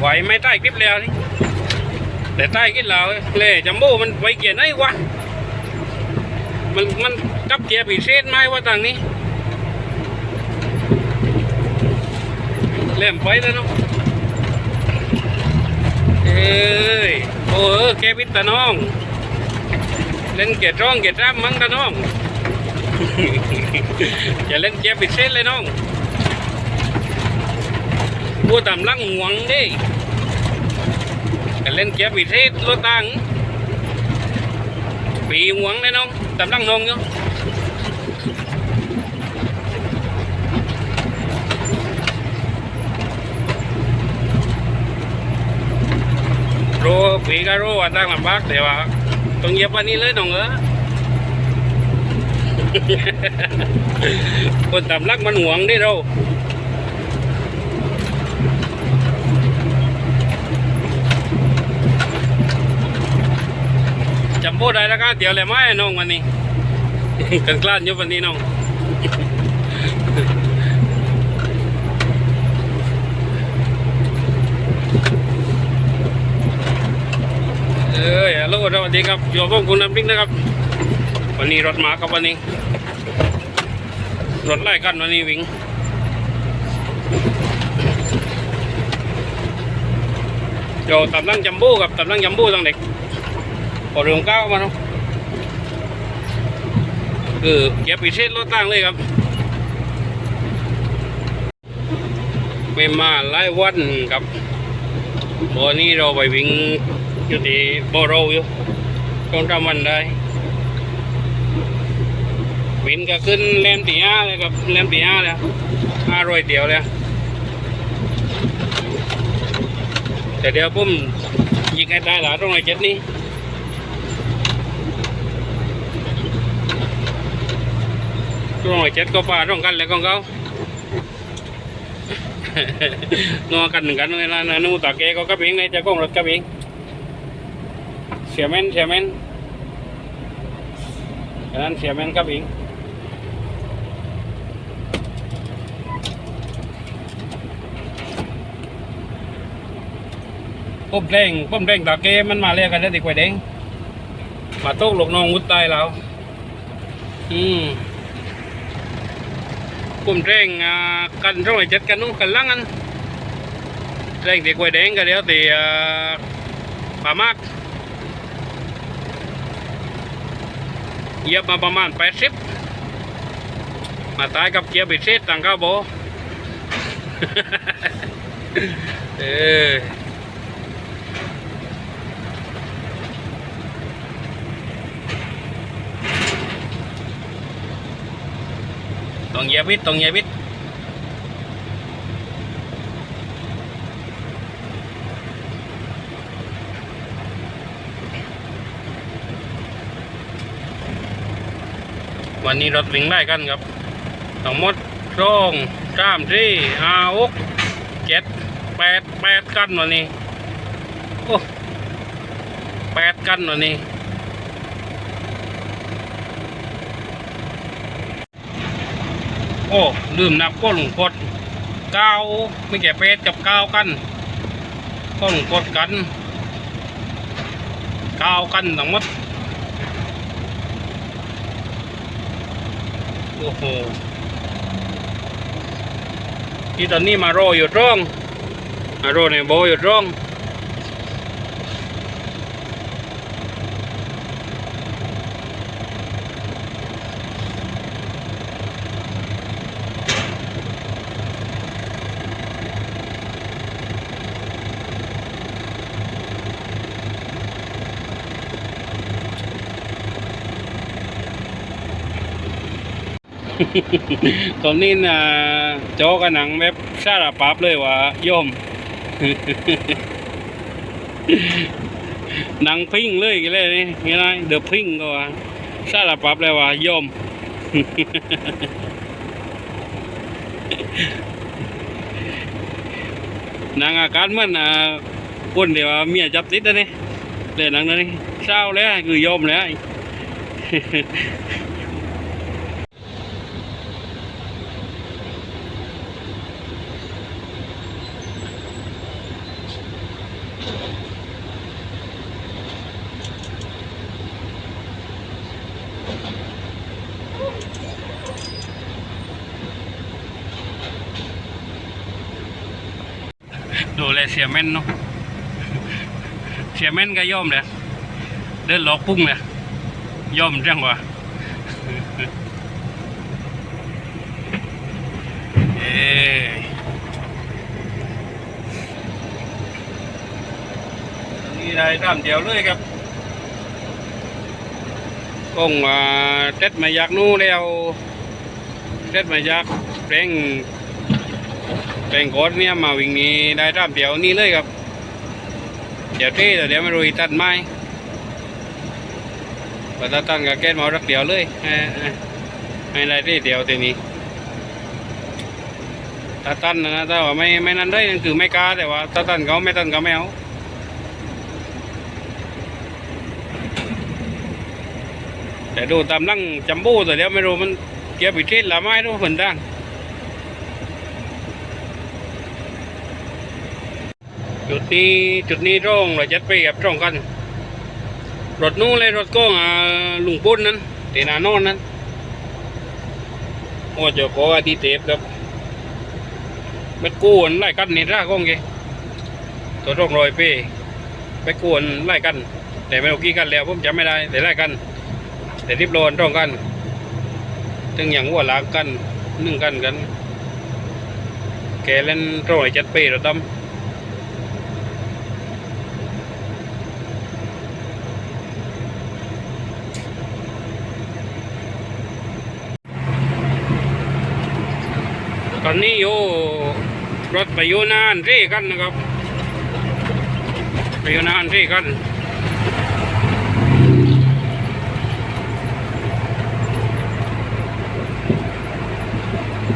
ไหวไม่ใต้คลิปแล้วนี่แต่ใต้คลิปแล้วเล่จัมโบ้มันไว้เกียร์ไหนวะมันมันจับเกียร์ปีเศษไหมว่าทางนี้เล่มไปแล้วเนาะเอ้ยโอ้เออแกพิษตาน้อง เล่นเกียร์ร้องเกียร์จ้ำมั้งตาน้องอย่าเล่นเกียร์ปิดเส้นเลยน้อง พูดตามลังหวงดิอย่าเล่นเกียร์ปิดเส้นรถตังปีหวงเลยน้องตามลังนองอยู่โรปีก็รู้ว่าตั้งลำบากแต่ว่าต้องเหยียบวันนี้เลยน้องเออคนตำลักมันหวงได้เรา จำโบได้แล้วก็เดี๋ยวเลยไหมน้องวันนี้ กันกล้านยู่วันนี้น้องเอ้ยฮัลโหลสวัสดีครับอยู่กับคุณน้ำพริกนะครับ วันนี้รถมาครับวันนี้ รถไล่กันวันนี้วิ่งเดี๋ยวตำลังจัมโบ้กับตำลังจัมโบ้ตั้งเด็ก พอเรื่องก้ามาเนาะคือเก็บพิเศษรถตั้งเลยครับ ไม่มาไล่วันครับวันนี้เราไปวิ่งอยู่ที่โบโรอยู่ต้องทำวันได้วินก็ขึ้นแลมตีห้าเลยครับแลมตีห้าแล้วห้าร้อยเดียวแล้วแต่เดี๋ยวผมยิงให้ได้หลาตรงไหนเจ็ดนี่ตร งไหนเจ็ดก็ป่าตรงกันเลยของเขานัวกันหนึ่งกันเวลานะนู่นตาเกก็กระเบงเลยจะก้องรถกระเบงเสียแมนเสียแม่นอันนั้นเสียแมนกระเบงป้มแดงป้มแดงตาเกมันมาเรียกกันได้ดีกว่าแดงมาโต๊ะหลกน้องมุดตายแล้วอืม ป้มแดงอ่ากันร่อยจัดกันนู้นกันลังกันแดงตีกล้วยแดงก็เดี๋ยวตีป่ามากเยียบมาประมาณแปดสิบมาตายกับเกียบิดเซตต่างก้าวโบเออ ต้องเหยียบวิทต้องเหยียบวิทวันนี้รถวิ่งได้กันครับทั้งหมดสองสามสี่ห้าหกเจ็ดแปดแปดกันวันนี้ โอ้แปดกันวันนี้ โอ้ลืมนับก้นหลวงพดเก้าไม่แก่เป็ดกับเก้ากันก้นหลวงพดกันเก้ากันทั้งหมดโอ้โหที่ตอนนี้มารออยู่ตรงมารอในโบอยู่ตรง ตอนนี้นะโจกันหนังแบบสารปับเลยว่าโยมหนังพิ้งเลยกันเลยนี่เห็ไหมเดือพิ้งก็ว่าสาปับเลยว่าโยมหนังอาการมือนอ่าคนเดียวเมียจับติดนะนี่เลยหนังนั้นนี่เศร้าแล้วคือโยมแล้ว ดูแลเสียเม่นเนาะเสียเม่นก็ย่อมเลยเดินหลอกพุ่งเลยย่อมจังวะเอ้ยนี่ได้ตามเดียวเลยครับกงเต็ดมายากนู่แล้วเต็ดมายากแปลง แปลงโกดเนี่ยมาวิ่งนี้ได้ตามเดียวนี่เลยครับ เดี๋ยวที่เดี๋ยวไม่รู้อีตันไม้พอตาตันก็แก้มารักเดียวเลยให้ได้ที่เดียวทีนี้ตาตันนะถ้าว่าไม่ไม่นั่นได้นั่นคือไม่กล้าแต่ว่าตาตันเขาไม่ตันเขาไม่เอาแต่ดูตามนั่งจัมโบ้แต่เดี๋ยวไม่รู้มันเกี่ยวปิดเทศหรือไม่รู้ผลดัง จุดนี้จุดนี้ร่องเราจัดไปกับร่องกัน รถนู้นเลยรถก็อ่าลุงปุ้นนั้นตีนานอนนั้นโอ้เจ้าขออาทิเทปครับเม็ดกู้อันไล่กันนี่ร่าก้องเกตัวร่องรอยเป้ไปกู้อันไล่กัน แต่ไม่รู้กี่กันแล้วผมจำไม่ได้แต่ไล่กัน แต่ริบโลนร่องกันถึงอย่างวัวหลากกันนึ่งกันกันแกเล่นร่อยจัดเป้เราตั้ม อนนี้อยู่รถไปอยู่นานเร่กันนะครับไปอยู่นานเร่กัน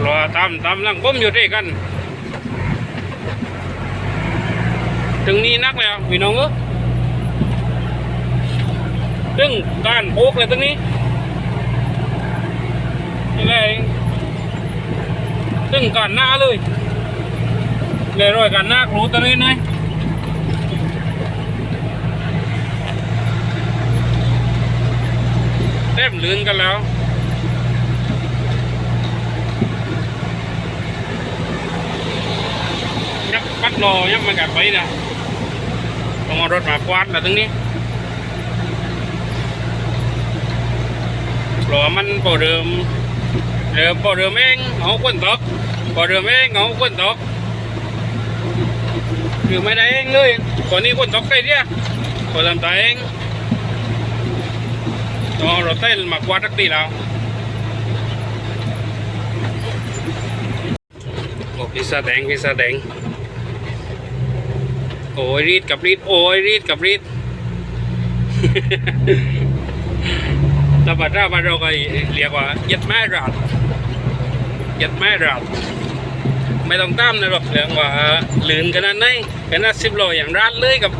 รอตามตามลังผมอยู่เร่กัน ถึงนี้นักแล้วพี่น้องเออถึงการโบกเลยตรงนี้นี่แหละเอง ตึงกันหน้าเลยเลยรอยกันหน้าครูตะเลยนายเต็มลื่นกันแล้วยักปัดรอยักมากัดไปนะต้องเอารถมากวาดแล้วตรงนี้รอมันพอเดิมเรือพอเรือเองเอาคนตก พอเรือเองเอาคนตกคือไม่ได้เองเลยคนนี้คนตกใครเนี่ยคนทำตาเองต้องเอารถเต้นมากวาดสักทีแล้วโอ้พิซซ่าแดงพิซซ่าแดงโอ้ยรีดกับรีดโอ้ยรีดกับรีดถ้าบัดราบัดเราก็เรียกว่ายัดแม่รัด ยัดแม่รัดไม่ต้องตามนะหรอกเรื่องว่าลืนขนาดไหนขนาดสิบโลอย่างร้านเลยกับ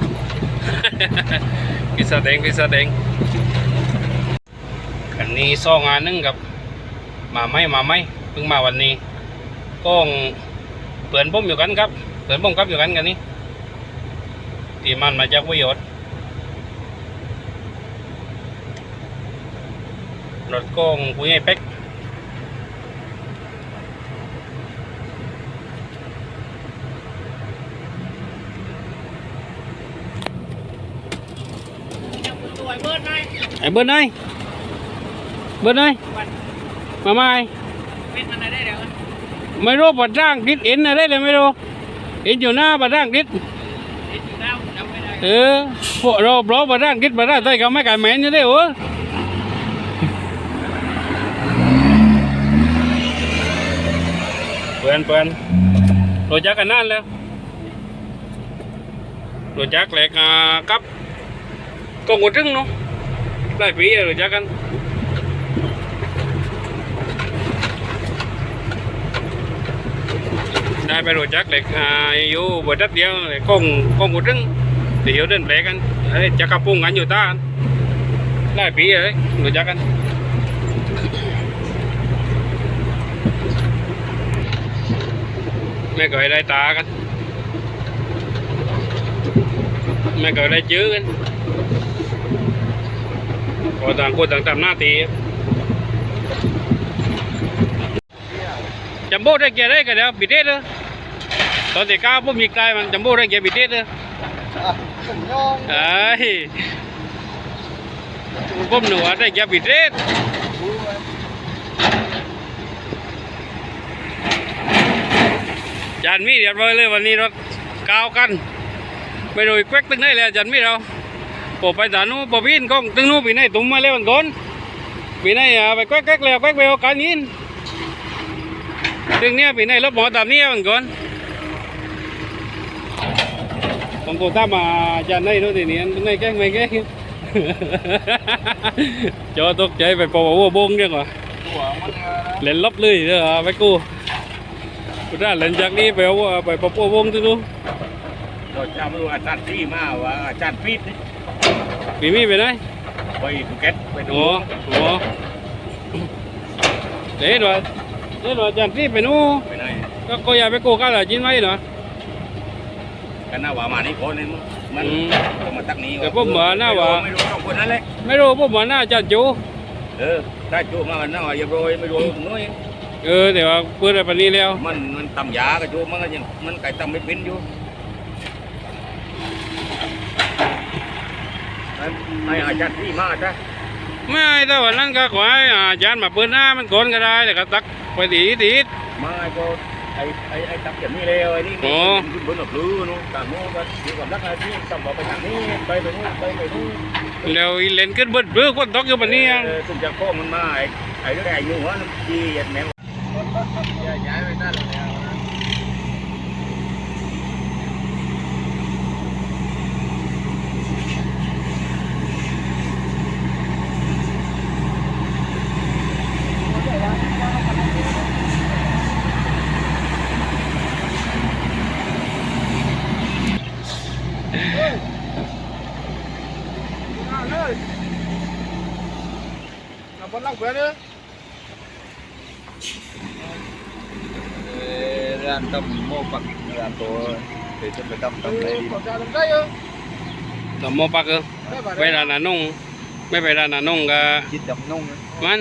พิซซ่าแดงพิซซ่าแดงอันนี้ซองงานนึงกับมาไหมมาไหมเพิ่งมาวันนี้ก็เปิดผมอยู่กันครับเปิดผมครับอยู่กันกันนี่ตีมันมาจากวิโยชน์รถก้องปุ้ยไอ้เป็กไอ้เบิร์ดไงเบิร์ดไงมาไม่ไม่รู้ปัดร่างดิดเอ็นอะไรเลยไม่รู้เอ็นอยู่หน้าปัดร่างดิดเออพวกเราเพราะปัดร่างดิดปัดร่างใส่เขาไม่กันแมนอยู่ได้เหรอเปื่อนเปื่อนรู้จักกันนานแล้วรู้จักแหลกอ่ากับกองหัวจึงเนาะหลยปีแล้วจักกันได้ไปรู้จักแหลกอ่าอยู่บนทัดเดียวแหลกกองกองหัวจึงเนแปลกันเอ้ยจะ กระปุงกันอยู่ตาหลายปีเลยรู้จักกันไม่เคยได้ตากันไม่เคยได้จื้อกัน พอต่างคนต่างทำหน้าที่จัมโบ้ได้เกียร์ได้กันเดี๋ยวบิดได้เลยตอนที่ก้าวผมมีกลายมันจำบูได้เก็บบิดเด็ดเลยอะผมยองเอ้ยผมหนูว่าได้เก็บบิดเด็ดรู้ไหมจานมีเรียบร้อยเลยวันนี้รถก้าวกันไปโดยแควกตึงได้เลยจานมีเรา พอไปตานู้พอพินกล้องตึงนู้ปีไหนตุ้มมาแล้วมันก่อนปีไหนอะไปแควกแควกแล้วแควกไปเอาการยินตึงเนี้ยปี เนี้ยมันก่อนผมก็ตามมาจานไหนรู้ทีนี้ตึงไหนแกล้งไม่แกล้งจอตกใจไปปอว่าบงเดียวกว่าหัวมันเออนะเล่นลบเลยเด้อไปกูกูได้เล่นจากนี้ไปเอาไปปะปัววงที่นู้นเราจำรู้อาจารย์ที่มาว่าอาจารย์ปีดนี่ปีมีไปไหนไปภูเก็ตไปดูโอ้โหเดี๋ยวหน่อยเดี๋ยวหน่อยจันทร์ที่ไปนู้นไปไหนก็ก็อย่าไปกูกันละจินไว้เหรอกันหน้าว่ามานี่คนนึงมันอืมต้องมาตักนี้แต่ผมว่าหน้าว่าไม่รู้ต้องคนนั้นแหละไม่รู้ผมว่าน่าจะจูเออถ้าจูมามันหน้าว่าอย่าโรยไม่รู้น้อยเออแต่ว่าเปิดอะไรปานนี้แล้ว มันมันตำยาก็จูมันก็ยังมันไก่ตำไม่เป็นอยู่ ให้อาจารย์ที่มาจ้ะไม่แต่วันนั้นก็ขอให้อาจารย์มาเปิดหน้ามันก่อนก็ได้แต่ก็ตักไปดีดีมาก็ไอ้ไอ้ไอ้ตักอย่างนี้แล้วไอ้นี่โอ้ขึ้นบนหลับลือนู้นตามโน้นก็มีความรักอะไรที่ต้องบอกไปทางนี้ไปไปนู้นไปไปนู้นแล้วอีเล่นขึ้นเบิดเบื้อคนตกอยู่ปานนี้ยังเออซึ่งจะโค้งมันมาไอ้ไอ้เรื่องไอ้ยูหัวน้ำจีเอ็ดแมวย้ายไปนั่นแล้วนะเอาบนล่างเพื่อนเนอะ เออเรื่องตำโมปักเรื่องตัวเดี๋ยวจะไปตำตำไหนดี ขอจะทำได้เออ ต่อมอปักเออ ได้ป่ะ ไปร้านอานุ่งไม่ไปร้านอานุ่ งก็คิดดำนุ่งนะมัน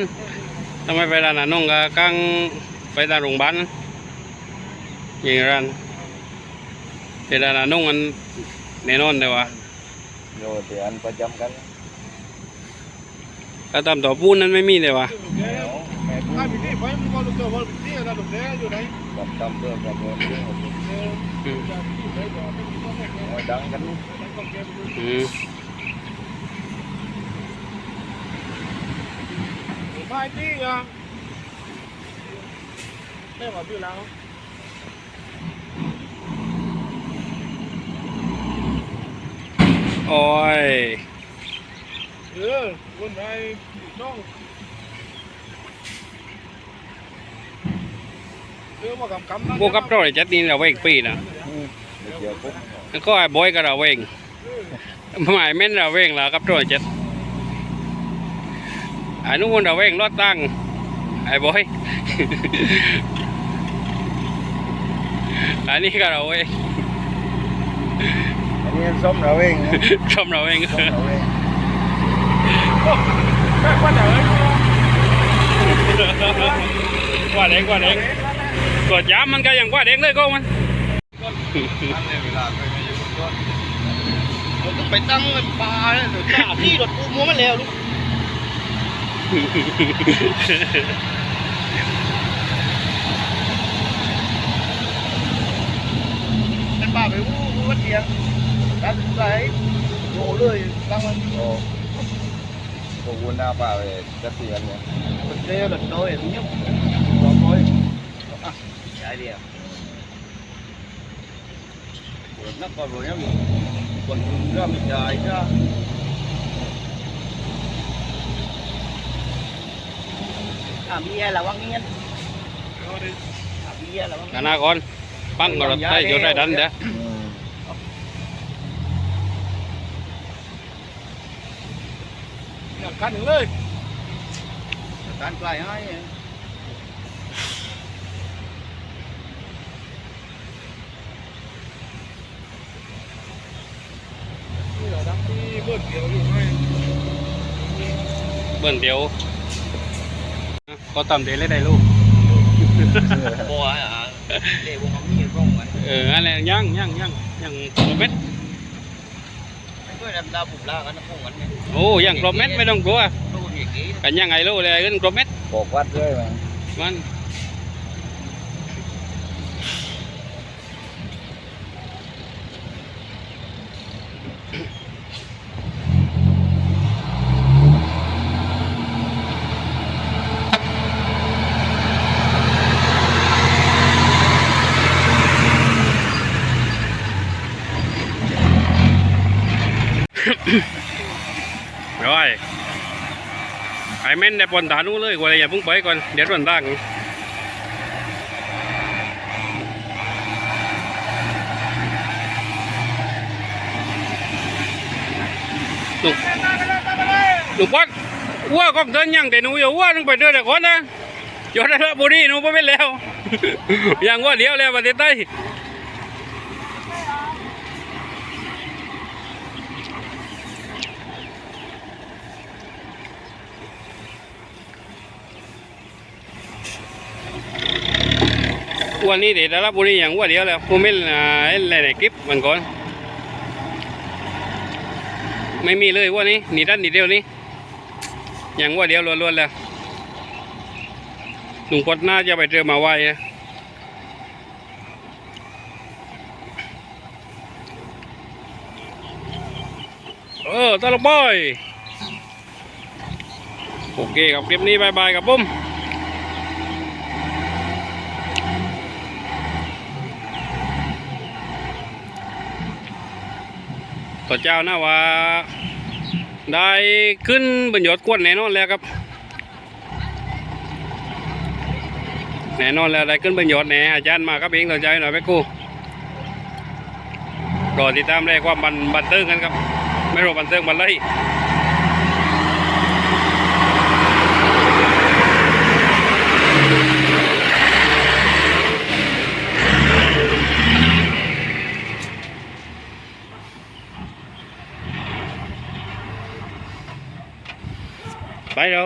ทำไมไปร้านอานุ่งก็กลางไปตามโรงพยาบาลยิงร้านไปร้านอานุ่งมัน แลยวะโยเดี๋ยวอันประจำกันถ้าตามต่อปูนนั้นไม่มีเลยวะแล้วแม่พูดถ้าพี่นี่ไปมันก็ลูกเพื่อแบบดำเพื่อหืมไปก่อนไม่มีต้องแข่งโอ้ยดังกันมันต้องเก็บดูอืมไปที่อะได้มาพี่แล้วโอ้ยเออคนไหมดอยก็เราเวงหมายแม่แล้วอ้นู้นเราเวงรถตั้งไอ้บอย อันนี้ก็เราเวงอันนี้ส้มเราเองนะชมเราเองส้มเราเองแม่กว่าเดี๋ยวก ว่าเด็กกว่าเด็กกว่าจ้ามันก็ยังกว่าเด็กเลยก็มันทำในเวลาไปไม่อยู่บนต้นเราต้องไปตั้งเป็นปลาเนี่ยเดี๋ยวจ่าที่รถกูมัวมันแล้วลูกเป็นปลาไปวู้วู้วัดเทียงตั้งใจโง่เลยตั้งมันโอ้พวกวุ้นหน้าปลาไปจะเสียนเนี่ยมันเจ๊หลัดน้อ ยอย่างเงี้ยรอคอยอะใช่เดียว nó còn rồi em còn ra mình dài ra à bia là quăng nhiên à bia là นานาก่อนปั้งก็ รถได้อยู่ได้ดันเด้ออยากคันหนึ่งเลย tan quay hai นี่เหรอดังที่เบิ้ลเดียวอยู่ให้เบิ่นเดียว ก็ตำเดเลยได้ลูก bò à để bò ngắm nhìn không vậy เอออะไรย่างย่างย่างย่างโปรเม็ดไม่ค่อย ดาวผมลากันนะพวกมันเนี่ยโอ้ย่างโปรเม็ดไม่ต้องกลัวอย่างนี้กันยังไงลูกเลยขึ้นกรอบเม็ดบอกวัดด้วยมั้งมัน ร้อย ไอแม่นได้ปนฐานู้เลยกว่าอย่าเพิ่งไปก่อน เดี๋ยวรวนตั้งลูกลูกปัดว่าก็เดินยังแต่หนูอย่าว่าต้องไปเดินแต่คนนะยอดระบุรีหนูไปเป็นแล้วยังว่าเดียวแล้วประเทศไทย วันนี้เดี๋ยวรับบุรีอย่างว่าเดียวแล้วผมไม่อ่าเห็นอะไรในคลิปมันก่อน ไม่มีเลยวันนี้หนีด้านหนีเดียวนี้อย่างว่าเดียวล้วนๆแล้วลุงพดน่าจะไปเจอมาไหวนะเออตลกบอย โอเคครับคลิปนี้บายบายครับผม ต่อเจ้านะว่า ได้ขึ้นบรรยอดกวนแน่นอนแล้วครับ แน่นอนแล้วได้ขึ้นบรรยอดแน่อาจารย์มาครับเองต่อใจหน่อยไปกูรอติดตามได้ความบันบันเทิงกันครับ ไม่รู้บันเทิงบันเล ยไปเรา